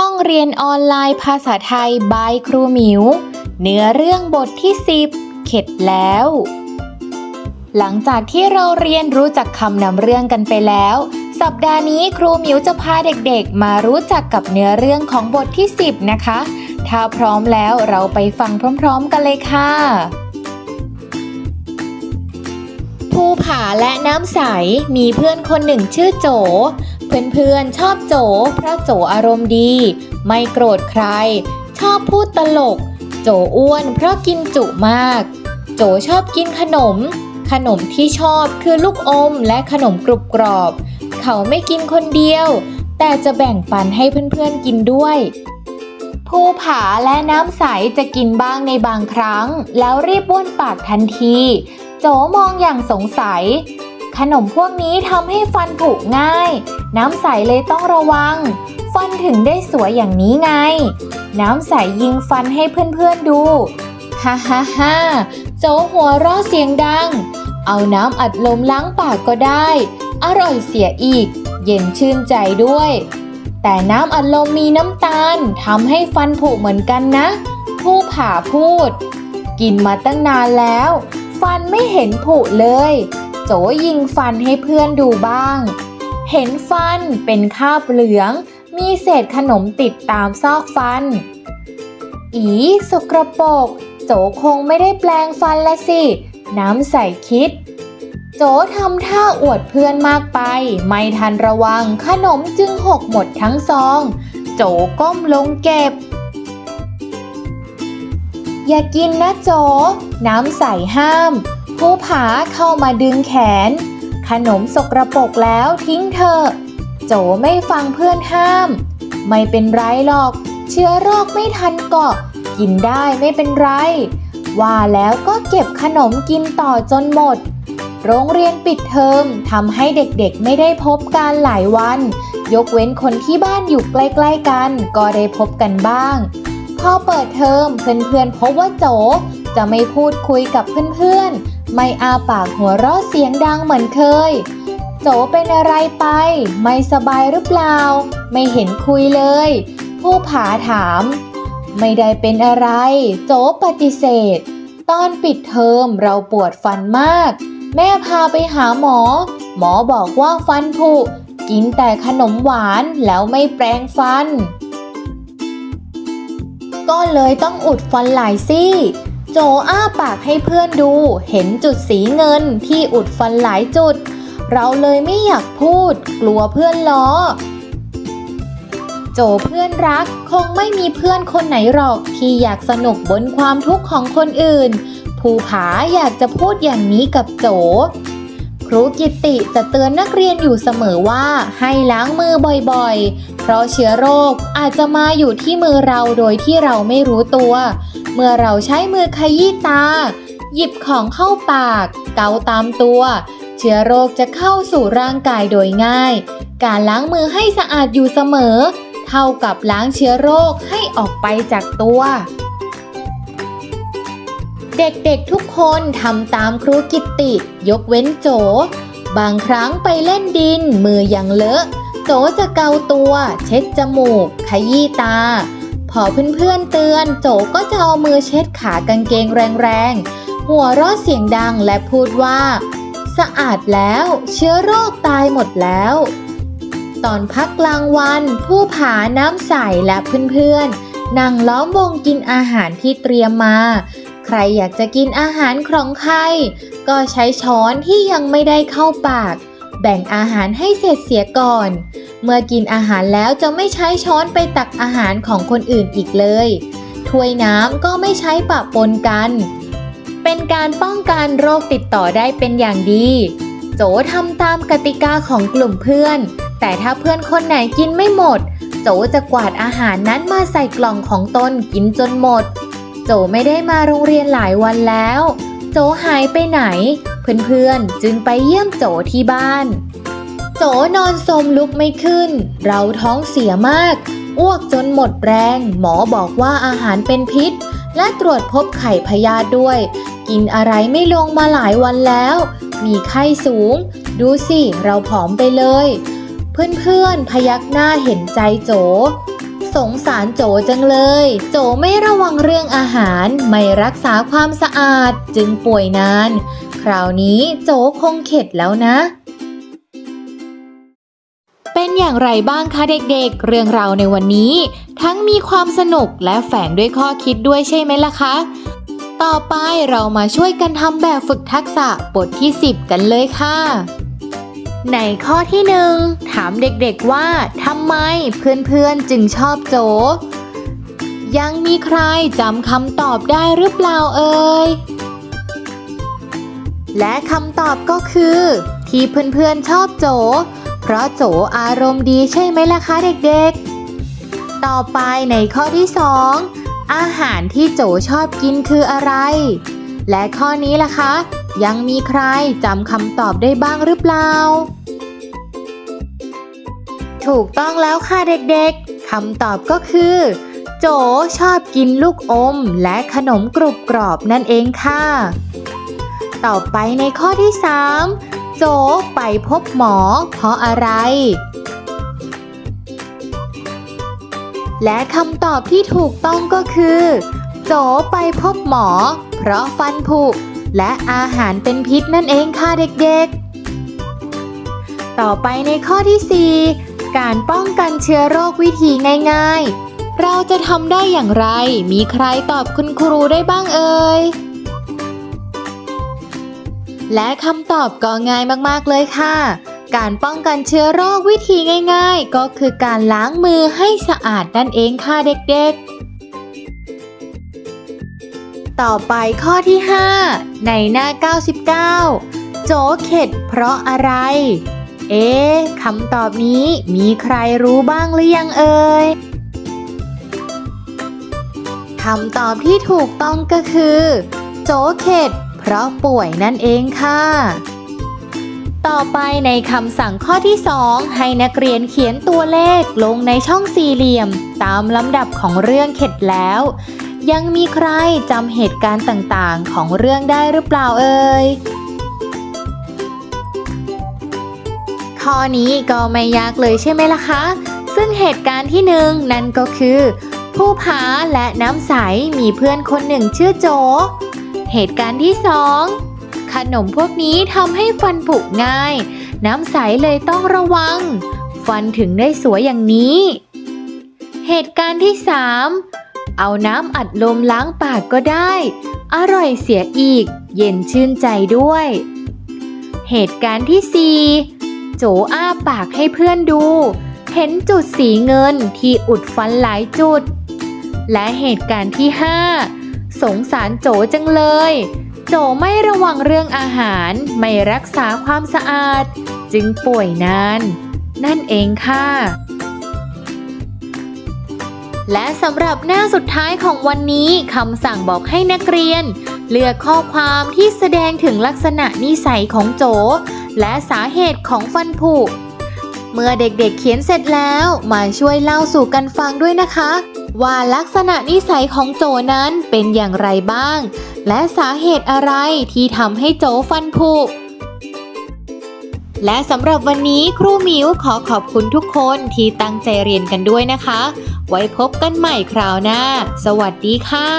ห้องเรียนออนไลน์ภาษาไทยบายครูหมิว เนื้อเรื่องบทที่ 10 เข็ดแล้ว หลังจากที่เราเรียนรู้จักคำนำเรื่องกันไปแล้ว สัปดาห์นี้ครูหมิวจะพาเด็กๆ มารู้จักกับเนื้อเรื่องของบทที่ 10 นะคะ ถ้าพร้อมแล้วเราไปฟังพร้อมๆกันเลยค่ะ ภูผาและน้ำใสมีเพื่อนคนหนึ่งชื่อโจ เพื่อนๆ ชอบโจเพราะโจอารมณ์ดี ไม่โกรธใคร ชอบพูดตลก โจอ้วนเพราะกินจุมาก โจชอบกินขนม ขนมที่ชอบคือลูกอมและขนมกรุบกรอบ เขาไม่กินคนเดียว แต่จะแบ่งปันให้เพื่อนๆกินด้วยภูผาและน้ำใสจะกินบ้างในบางครั้ง แล้วรีบบ้วนปากทันที โจมองอย่างสงสัย ขนมพวกนี้ทำให้ฟันผุง่าย น้ำใสเลยต้องระวัง ฟันถึงได้สวยอย่างนี้ไง น้ำใสยิงฟันให้เพื่อนๆดู ฮ่าฮ่าฮ่าโจหัวเราะเสียงดัง เอาน้ำอัดลมล้างปากก็ได้ อร่อยเสียอีก เย็นชื่นใจด้วย แต่น้ำอัดลมมีน้ำตาลทำให้ฟันผุเหมือนกันนะ ผู้ผ่าพูด กินมาตั้งนานแล้ว ฟันไม่เห็นผุเลย โจยิงฟันให้เพื่อนดูบ้าง เห็นฟันเป็นคาบเหลือง มีเศษขนมติดตามซอกฟัน อีสกระปรกโจคงไม่ได้แปลงฟันละสิ น้ำใสคิด โจทำท่าอวดเพื่อนมากไป ไม่ทันระวังขนมจึงหกหมดทั้งซอง โจก้มลงเก็บ อย่ากินนะโจ น้ำใสห้าม ผู้ผาเข้ามาดึงแขน ขนมสกระปรกแล้วทิ้งเถอโจไม่ฟังเพื่อนห้าม ไม่เป็นไรหรอก เชื้อโรคไม่ทันเกาะ กินได้ไม่เป็นไร ว่าแล้วก็เก็บขนมกินต่อจนหมด โรงเรียนปิดเทอมทำให้เด็กๆไม่ได้พบกันหลายวัน ยกเว้นคนที่บ้านอยู่ใกล้ๆกัน ก็ได้พบกันบ้างพอเปิดเทอมเพื่อนๆพบว่าโจจะไม่พูดคุยกับเพื่อนๆ ไม่อาปากหัวเราะเสียงดังเหมือนเคย โจเป็นอะไรไป ไม่สบายหรือเปล่า ไม่เห็นคุยเลย ผู้ผาถาม ไม่ได้เป็นอะไร โจปฏิเสธ ตอนปิดเทอมเราปวดฟันมาก แม่พาไปหาหมอ หมอบอกว่าฟันผุกินแต่ขนมหวานแล้วไม่แปรงฟัน ก็เลยต้องอุดฟันหลายซี่ โจอ้าปากให้เพื่อนดู เห็นจุดสีเงินที่อุดฟันหลายจุด เราเลยไม่อยากพูด กลัวเพื่อนล้อ โจเพื่อนรักคงไม่มีเพื่อนคนไหนหรอกที่อยากสนุกบนความทุกข์ของคนอื่น ภูผาอยากจะพูดอย่างนี้กับโจ ครูกิติจะเตือนนักเรียนอยู่เสมอว่าให้ล้างมือบ่อยๆ เพราะเชื้อโรคอาจจะมาอยู่ที่มือเราโดยที่เราไม่รู้ตัว เมื่อเราใช้มือขยี้ตา หยิบของเข้าปาก เกาตามตัว เชื้อโรคจะเข้าสู่ร่างกายโดยง่าย การล้างมือให้สะอาดอยู่เสมอ เท่ากับล้างเชื้อโรคให้ออกไปจากตัว เด็กๆทุกคนทำตามครูกิตติยกเว้นโจ บางครั้งไปเล่นดินมือยังเลอะโจจะเกาตัว เช็ดจมูก ขยี้ตา พอเพื่อนๆเตือน โจก็จะเอามือเช็ดขากางเกงแรงๆ หัวเราะเสียงดังและพูดว่า สะอาดแล้วเชื้อโรคตายหมดแล้ว ตอนพักกลางวัน ผู้ผาน้ำใสและเพื่อนๆ นั่งล้อมวงกินอาหารที่เตรียมมา ใครอยากจะกินอาหารของใคร ก็ใช้ช้อนที่ยังไม่ได้เข้าปาก แบ่งอาหารให้เสร็จเสียก่อน เมื่อกินอาหารแล้วจะไม่ใช้ช้อนไปตักอาหารของคนอื่นอีกเลย ถ้วยน้ำก็ไม่ใช้ปะปนกัน เป็นการป้องกันโรคติดต่อได้เป็นอย่างดี โจทำตามกติกาของกลุ่มเพื่อน แต่ถ้าเพื่อนคนไหนกินไม่หมด โจจะกวาดอาหารนั้นมาใส่กล่องของตนกินจนหมด โจไม่ได้มาโรงเรียนหลายวันแล้ว โจหายไปไหน เพื่อนๆ จึงไปเยี่ยมโจที่บ้าน โจนอนสมลุกไม่ขึ้น เราท้องเสียมาก อ้วกจนหมดแรง หมอบอกว่าอาหารเป็นพิษ และตรวจพบไข่พยาธิด้วย กินอะไรไม่ลงมาหลายวันแล้ว มีไข้สูง ดูสิ เราผอมไปเลย เพื่อนๆ พยักหน้าเห็นใจโจสงสารโจจังเลย โจไม่ระวังเรื่องอาหาร ไม่รักษาความสะอาดจึงป่วยนาน คราวนี้โจคงเข็ดแล้วนะ เป็นอย่างไรบ้างคะเด็กๆ เรื่องราวในวันนี้ ทั้งมีความสนุกและแฝงด้วยข้อคิดด้วยใช่ไหมล่ะคะ ต่อไปเรามาช่วยกันทำแบบฝึกทักษะบทที่ 10 กันเลยค่ะในข้อที่หนึ่งถามเด็กๆว่าทำไมเพื่อนๆจึงชอบโจ ยังมีใครจำคำตอบได้หรือเปล่าเอ่ย และคำตอบก็คือ ที่เพื่อนๆชอบโจ เพราะโจอารมณ์ดีใช่ไหมล่ะคะเด็กๆ ต่อไปในข้อที่ 2 อาหารที่โจชอบกินคืออะไร และข้อนี้ล่ะคะ ยังมีใครจำคำตอบได้บ้างหรือเปล่า ถูกต้องแล้วค่ะเด็กๆคำตอบก็คือ โจชอบกินลูกอมและขนมกรุบกรอบนั่นเองค่ะ ต่อไปในข้อที่ 3 โจไปพบหมอ เพราะอะไร และคำตอบที่ถูกต้องก็คือ โจไปพบหมอ เพราะฟันผุและอาหารเป็นพิษนั่นเองค่ะเด็กๆ ต่อไปในข้อที่ 4 การป้องกันเชื้อโรควิธีง่ายๆ เราจะทำได้อย่างไร มีใครตอบคุณครูได้บ้างเอ่ย และคำตอบก็ง่ายมากๆเลยค่ะ การป้องกันเชื้อโรควิธีง่าย ๆ ก็คือการล้างมือให้สะอาดนั่นเองค่ะเด็กๆ ต่อไปข้อที่ 5 ในหน้า 99 โจเข็ดเพราะอะไร เอ๊ะคำตอบนี้มีใครรู้บ้างหรือยังเอ่ยคำตอบที่ถูกต้องก็คือ โจเข็ด เพราะป่วยนั่นเองค่ะ ต่อไปในคำสั่งข้อที่ 2 ให้นักเรียนเขียนตัวเลขลงในช่องสี่เหลี่ยม ตามลำดับของเรื่องเข็ดแล้ว ยังมีใครจำเหตุการณ์ต่างๆ ของเรื่องได้หรือเปล่าเอ่ยข้อนี้ก็ไม่ยากเลยใช่ไหมล่ะคะ ซึ่งเหตุการณ์ที่หนึ่งนั่นก็คือ ผู้ผาและน้ำใสมีเพื่อนคนหนึ่งชื่อโจ เหตุการณ์ที่สองขนมพวกนี้ทำให้ฟันผุง่าย น้ำใสเลยต้องระวัง ฟันถึงได้สวยอย่างนี้ เหตุการณ์ที่สามเอาน้ำอัดลมล้างปากก็ได้ อร่อยเสียอีก เย็นชื่นใจด้วย เหตุการณ์ที่สี่โจอ้าปากให้เพื่อนดู เห็นจุดสีเงินที่อุดฟันหลายจุด และเหตุการณ์ที่ 5 สงสารโจจังเลย โจไม่ระวังเรื่องอาหารไม่รักษาความสะอาด จึงป่วยนาน นั่นเองค่ะ และสำหรับหน้าสุดท้ายของวันนี้คำสั่งบอกให้นักเรียน เลือกข้อความที่แสดงถึงลักษณะนิสัยของโจ และสาเหตุของฟันผุเมื่อเด็กๆเขียนเสร็จแล้ว มาช่วยเล่าสู่กันฟังด้วยนะคะ ว่าลักษณะนิสัยของโจนั้นเป็นอย่างไรบ้าง และสาเหตุอะไรที่ทำให้โจฟันผุและสำหรับวันนี้ครูมิวขอขอบคุณทุกคนที่ตั้งใจเรียนกันด้วยนะคะ ไว้พบกันใหม่คราวหน้า สวัสดีค่ะ